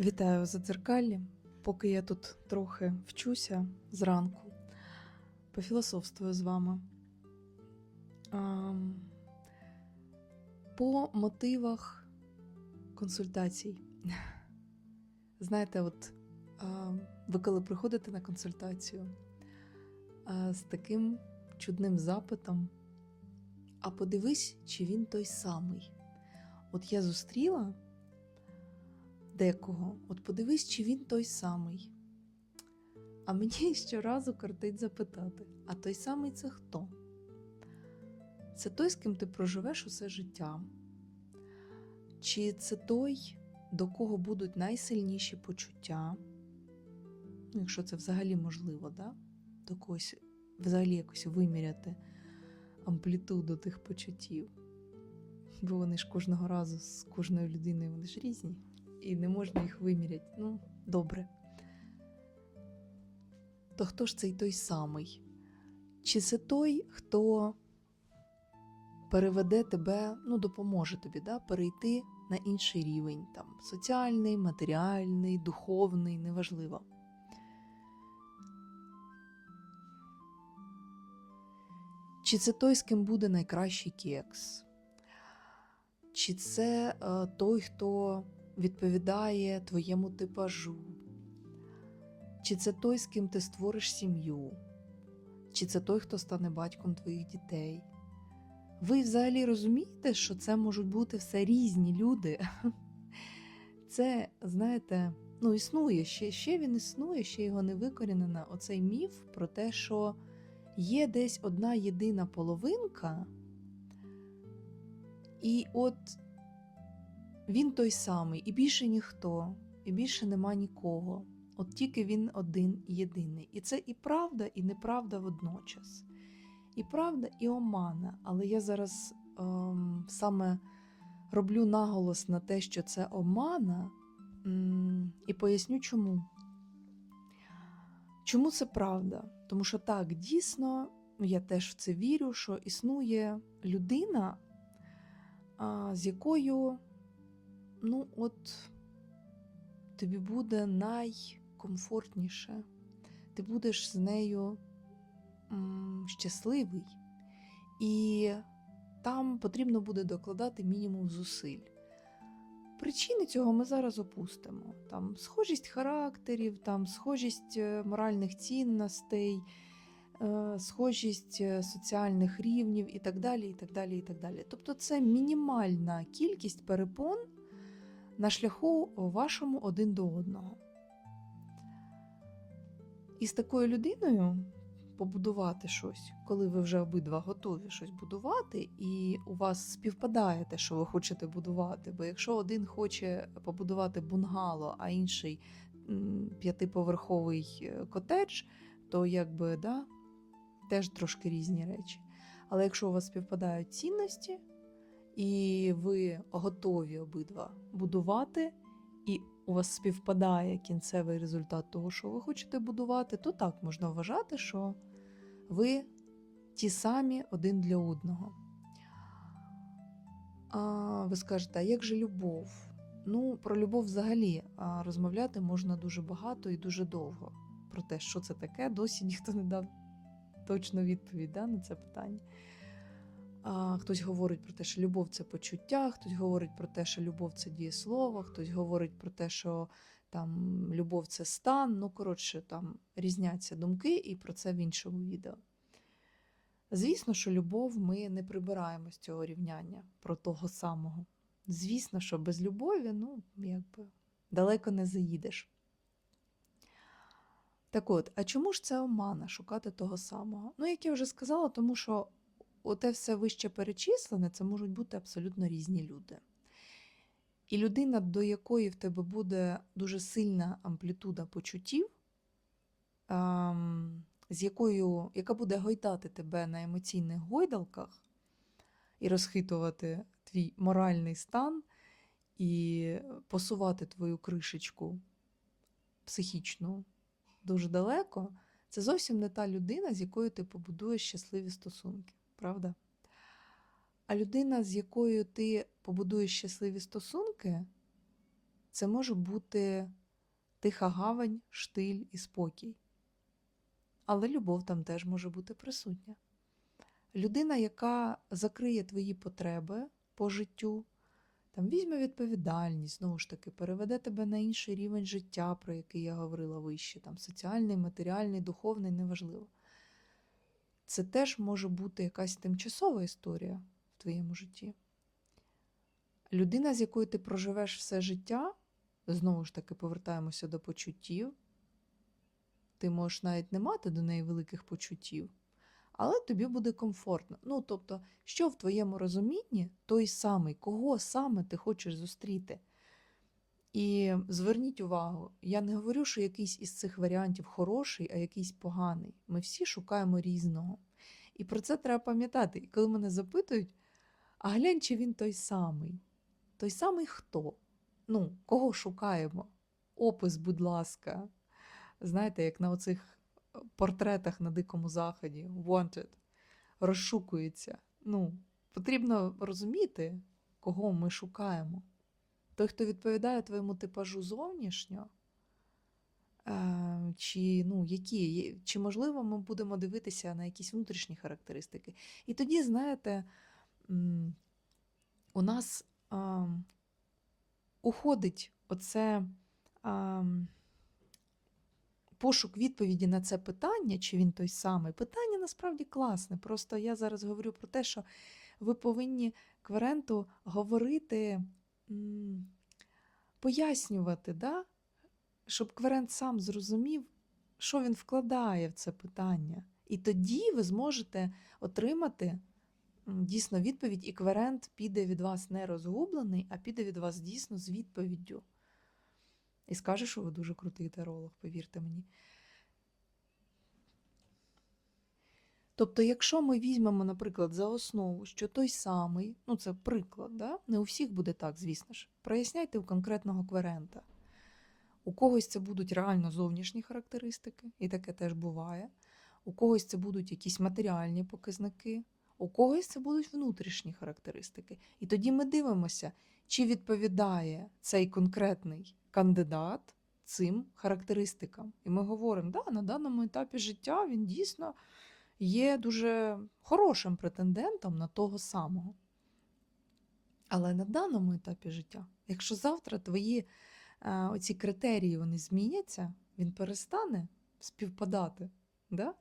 Вітаю у задзеркаллі. Поки я тут трохи вчуся зранку, пофілософствую з вами. По мотивах консультацій. Знаєте, от ви коли приходите на консультацію з таким чудним запитом, а подивись, чи він той самий. От я зустріла декого, от подивись, чи він той самий. А мені щоразу кортить запитати: а той самий це хто? Це той, з ким ти проживеш усе життя? Чи це той, до кого будуть найсильніші почуття? Ну, якщо це взагалі можливо, да? до когось взагалі якось виміряти амплітуду тих почуттів. Бо вони ж кожного разу з кожною людиною вони ж різні і не можна їх виміряти. Ну, добре. То хто ж цей той самий? Чи це той, хто переведе тебе, ну, допоможе тобі да, перейти на інший рівень, там, соціальний, матеріальний, духовний, неважливо. Чи це той, з ким буде найкращий кекс? Чи це е, той, хто відповідає твоєму типажу? Чи це той, з ким ти створиш сім'ю? Чи це той, хто стане батьком твоїх дітей? Ви взагалі розумієте, що це можуть бути все різні люди? Це, знаєте, ну, існує, ще, ще він існує, ще його не викорінено. Оцей міф про те, що є десь одна єдина половинка, і от він той самий, і більше ніхто, і більше нема нікого. От тільки він один єдиний. І це і правда, і неправда водночас. І правда, і омана. Але я зараз ем, саме роблю наголос на те, що це омана, м, і поясню чому. Чому це правда? Тому що так, дійсно, я теж в це вірю, що існує людина, з якою ну, от тобі буде найкомфортніше, ти будеш з нею м, щасливий, і там потрібно буде докладати мінімум зусиль. Причини цього ми зараз опустимо. Там схожість характерів, там схожість е, моральних цінностей, е, схожість е, соціальних рівнів і так далі. і так далі, і так далі. Тобто це мінімальна кількість перепон на шляху вашому один до одного. І з такою людиною побудувати щось, коли ви вже обидва готові щось будувати, і у вас співпадає те, що ви хочете будувати. Бо якщо один хоче побудувати бунгало, а інший п'ятиповерховий е, котедж, то якби да, теж трошки різні речі. Але якщо у вас співпадають цінності, і ви готові обидва будувати, і у вас співпадає кінцевий результат того, що ви хочете будувати, то так можна вважати, що ви ті самі один для одного. А ви скажете, а як же любов? Ну, про любов взагалі розмовляти можна дуже багато і дуже довго. Про те, що це таке, досі ніхто не дав точну відповідь да, на це питання. А, Хтось говорить про те, що любов це почуття, хтось говорить про те, що любов це дієслово, хтось говорить про те, що там любов це стан. Ну, коротше, там різняться думки, і про це в іншому відео. Звісно, що любов ми не прибираємо з цього рівняння про того самого. Звісно, що без любові, ну, якби далеко не заїдеш. Так от, а чому ж це омана шукати того самого? Ну, як я вже сказала, тому що оте все вище перечислене, це можуть бути абсолютно різні люди. І людина, до якої в тебе буде дуже сильна амплітуда почуттів, ем, з якою, яка буде гойдати тебе на емоційних гойдалках і розхитувати твій моральний стан, і посувати твою кришечку психічну дуже далеко, це зовсім не та людина, з якою ти побудуєш щасливі стосунки, правда? А людина, з якою ти побудуєш щасливі стосунки, це може бути тиха гавань, штиль і спокій. Але любов там теж може бути присутня. Людина, яка закриє твої потреби по життю, там візьме відповідальність, знову ж таки, переведе тебе на інший рівень життя, про який я говорила вище, там соціальний, матеріальний, духовний, неважливо. Це теж може бути якась тимчасова історія в твоєму житті. Людина, з якою ти проживеш все життя, знову ж таки, повертаємося до почуттів. Ти можеш навіть не мати до неї великих почуттів, але тобі буде комфортно. Ну, тобто, що в твоєму розумінні той самий, кого саме ти хочеш зустріти. І зверніть увагу, я не говорю, що якийсь із цих варіантів хороший, а якийсь поганий. Ми всі шукаємо різного. І про це треба пам'ятати. І коли мене запитують, а глянь, чи він той самий? Той самий хто? Ну, кого шукаємо? Опис, будь ласка. Знаєте, як на оцих портретах на Дикому Заході, wanted, розшукується. Ну, потрібно розуміти, кого ми шукаємо. Той, хто відповідає твоєму типажу зовнішньо, е, чи, ну, які, чи можливо ми будемо дивитися на якісь внутрішні характеристики. І тоді, знаєте, у нас а, уходить оце а, пошук відповіді на це питання, чи він той самий. Питання насправді класне. Просто я зараз говорю про те, що ви повинні кверенту говорити, пояснювати, да? щоб кверент сам зрозумів, що він вкладає в це питання. І тоді ви зможете отримати дійсно відповідь, і кверент піде від вас не розгублений, а піде від вас дійсно з відповіддю. І скаже, що ви дуже крутий таролог, повірте мені. Тобто, якщо ми візьмемо, наприклад, за основу, що той самий, ну це приклад, да? не у всіх буде так, звісно ж, проясняйте у конкретного кверента. У когось це будуть реально зовнішні характеристики, і таке теж буває. У когось це будуть якісь матеріальні показники, у когось це будуть внутрішні характеристики. І тоді ми дивимося, чи відповідає цей конкретний кандидат цим характеристикам. І ми говоримо, да, на даному етапі життя він дійсно є дуже хорошим претендентом на того самого. Але на даному етапі життя, якщо завтра твої е, оці критерії вони зміняться, він перестане співпадати. Да?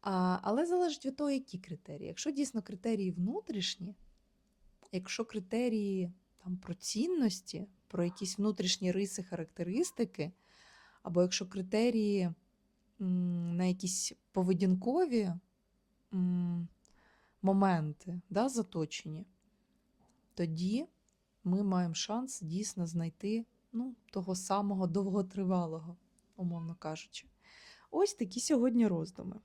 А, але залежить від того, які критерії. Якщо дійсно критерії внутрішні, якщо критерії там, про цінності, про якісь внутрішні риси, характеристики, або якщо критерії на якісь поведінкові моменти да, заточені, тоді ми маємо шанс дійсно знайти ну, того самого довготривалого, умовно кажучи. Ось такі сьогодні роздуми.